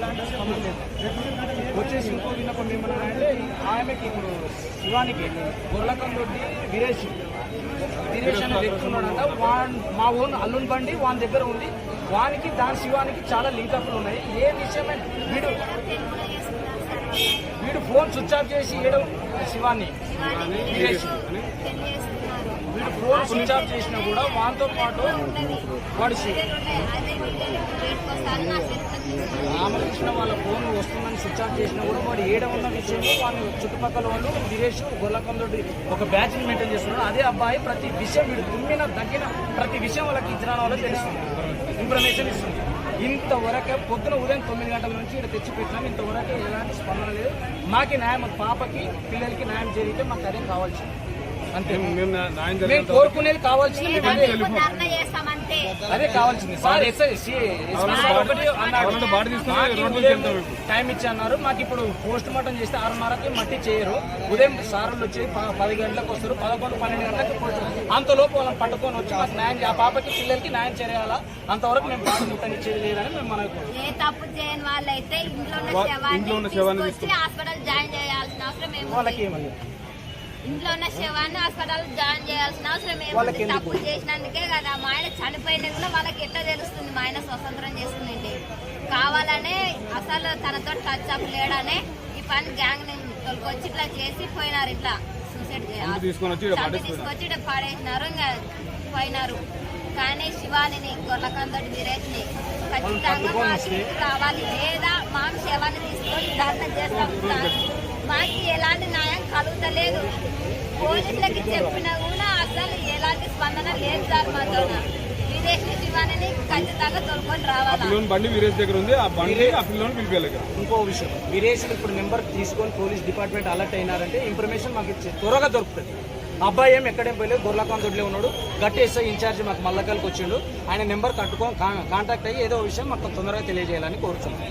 ఎలాంటి స్పందన లేదు వచ్చేసి ఇంకో విన్నపం ఏమన్నారంటే ఆమెకి ఇప్పుడు శివానికి గొర్లకం దొడ్డి వీరేష్ వీరేష్ అనే వ్యక్తి ఉన్నాడంట వాన్ మా ఓన్ అల్లుని బండి వాని దగ్గర ఉంది వానికి దాని శివానికి చాలా లింకప్లు ఉన్నాయి. ఏ విషయమే వీడు వీడు ఫోన్ స్విచ్ ఆఫ్ చేసి ఇవ్వడం శివాన్ని. వీరేష్ ఫోన్ స్విచ్ ఆఫ్ చేసినా కూడా వానితో పాటు వాడి రామకృష్ణ వాళ్ళ ఫోన్ వస్తుందని స్విచ్ ఆఫ్ చేసినా కూడా వాడు ఏడ ఉన్న విషయంలో వాళ్ళు చుట్టుపక్కల వాళ్ళు దినేష్ గొల్లకందొడ్డి ఒక బ్యాచ్ మెయింటైన్ చేస్తున్నాడు. అదే అబ్బాయి ప్రతి విషయం వీడు తుమ్మిన తగ్గిన ప్రతి విషయం వాళ్ళకి ఇచ్చిన వాళ్ళకి తెలుస్తుంది. ఇన్ఫర్మేషన్ ఇస్తుంది. ఇంతవరకే పొద్దున ఉదయం తొమ్మిది గంటల నుంచి ఇక్కడ తెచ్చి పెట్టినాం. ఇంతవరకు ఎలాంటి స్పందన లేదు. మాకి న్యాయం పాపకి పిల్లలకి న్యాయం జరిగితే మాకు అదే కావాల్సింది. అంతే. మేము కోరుకునేది కావాల్సింది అదే కావాల్సింది. సార్. టైం ఇచ్చి అన్నారు మాకు ఇప్పుడు పోస్ట్ మార్టం చేస్తే ఆరున్నరకి మట్టి చేయరు. ఉదయం సార్లు వచ్చి పది గంటలకు వస్తారు. పదకొండు పన్నెండు గంటలకు పోస్ట్ అంతలోపు వాళ్ళని పట్టుకొని వచ్చి మాకు న్యాయం ఆ పాపకి పిల్లలకి న్యాయం చేయాలా అంతవరకు మేము బాధ ముట్టనిచ్చేది లేదని మేము మనకు ఏ తప్పు చేయని వాళ్ళైతే ఇంట్లో ఉన్న వా- శవాన్ని ఇంట్లో ఉన్న శవాన్ని తీసుకొచ్చి హాస్పిటల్ జాయిన్ చేయాల్సిన అవసరం వాళ్ళకి ఏముంది ఏమని ఇంట్లో ఉన్న శవాన్ని హాస్పిటల్ జాయిన్ చేయాల్సిన అవసరం ఏముంది? ఎందుకు? తప్పు చేసినందుకే కదా. మా ఆయన చనిపోయినా కూడా వాళ్ళకి ఎట్లా తెలుస్తుంది? మా ఆయన స్వతంత్రం చేసుకునేది. కావాలనే అసలు తనతో టచ్ అప్ లేడనే ఈ పని గ్యాంగ్ని తొలకొచ్చి ఇట్లా చేసి పోయినారు ఇట్లా. సూసైడ్ తీసుకొచ్చి పడేసినారు ఇంకా పోయినారు. కానీ శివాని గొర్లకందటి వీరేష్ని ఖచ్చితంగా రావాలి. లేదా మా శవాన్ని తీసుకొని ధర్నా చేస్తాం కానీ మాకు ఎలాంటి న్యాయం కలుగుతలేదు. పోలీసులకి చెప్పినా కూడా అసలు ఎలాంటి స్పందన లేదు సార్ మాతో ఖచ్చితంగా తోలుకొని రావాలా? బండి వీరేష్ దగ్గర ఉంది. ఆ బండి ఆ పిల్లోని ఇంకో. విషయం. వీరేషన్ ఇప్పుడు నెంబర్ తీసుకొని పోలీస్ డిపార్ట్మెంట్ అలర్ట్ అయినారంటే ఇన్ఫర్మేషన్ మాకు త్వరగా దొరుకుతుంది. అబ్బాయి ఏం ఎక్కడేం పోయలేదు. గొర్లకాన్ దొడ్లే ఉన్నాడు. గట్టి ఎస్ఐ ఇన్ఛార్జ్ మాకు మల్లకల్కి వచ్చిండు. ఆయన నెంబర్ కట్టుకొని కాంటాక్ట్ అయ్యి ఏదో విషయం మాకు తొందరగా తెలియజేయాలని కోరుతున్నాం